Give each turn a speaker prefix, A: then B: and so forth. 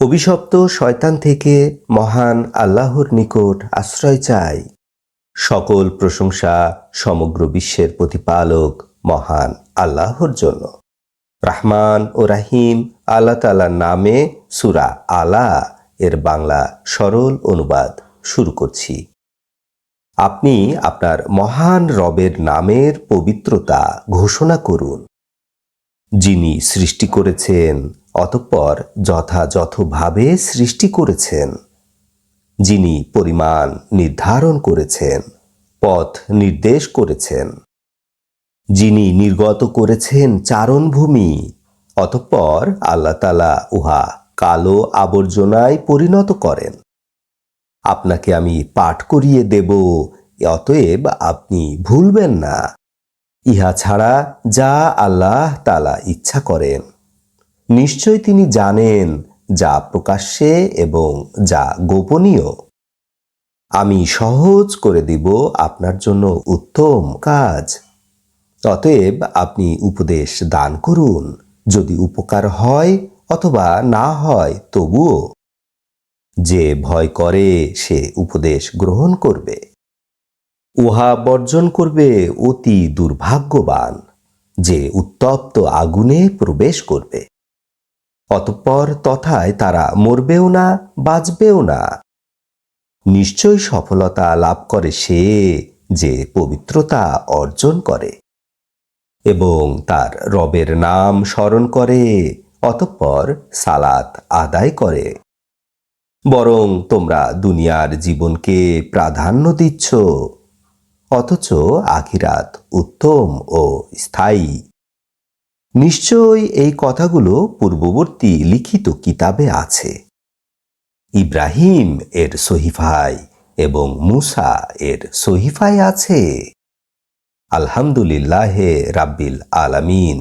A: অভিশপ্ত শয়তান থেকে মহান আল্লাহর নিকট আশ্রয় চাই। সকল প্রশংসা সমগ্র বিশ্বের প্রতিপালক মহান আল্লাহর জন্য। রাহমান ও রাহিম আল্লাহ তালার নামে সুরা আলা এর বাংলা সরল অনুবাদ শুরু করছি। আপনি আপনার মহান রবের নামের পবিত্রতা ঘোষণা করুন। যিনি সৃষ্টি করেছেন অতঃপর যথাযথভাবে সৃষ্টি করেছেন, যিনি পরিমাণ নির্ধারণ করেছেন, পথ নির্দেশ করেছেন, যিনি নির্গত করেছেন চারণভূমি, অতঃপর আল্লাহ তালা উহা কালো আবর্জনায় পরিণত করেন। আপনাকে আমি পাঠ করিয়ে দেব, অতএব আপনি ভুলবেন না। ইহা ছাড়া যা আল্লাহ তালা ইচ্ছা করেন। নিশ্চয় তিনি জানেন যা প্রকাশ্যে এবং যা গোপনীয়। আমি সহজ করে দিব আপনার জন্য উত্তম কাজ। অতএব আপনি উপদেশ দান করুন, যদি উপকার হয় অথবা না হয় তবুও। যে ভয় করে, সে উপদেশ গ্রহণ করবে। উহা বর্জন করবে অতি দুর্ভাগ্যবান, যে উত্তপ্ত আগুনে প্রবেশ করবে। অতঃপর তথায় তারা মরবেও না, বাঁচবেও না। নিশ্চয় সফলতা লাভ করে সে যে পবিত্রতা অর্জন করে এবং তার রবের নাম স্মরণ করে, অতঃপর সালাত আদায় করে। বরং তোমরা দুনিয়ার জীবনকে প্রাধান্য দিচ্ছ, অথচ আখিরাত উত্তম ও স্থায়ী। নিশ্চয় এই কথাগুলো পূর্ববর্তী লিখিত কিতাবে আছে। ইব্রাহিম এর সহিফায় এবং মুসা এর সহিফায় আছে। আলহামদুলিল্লাহে রাব্বিল আলামিন।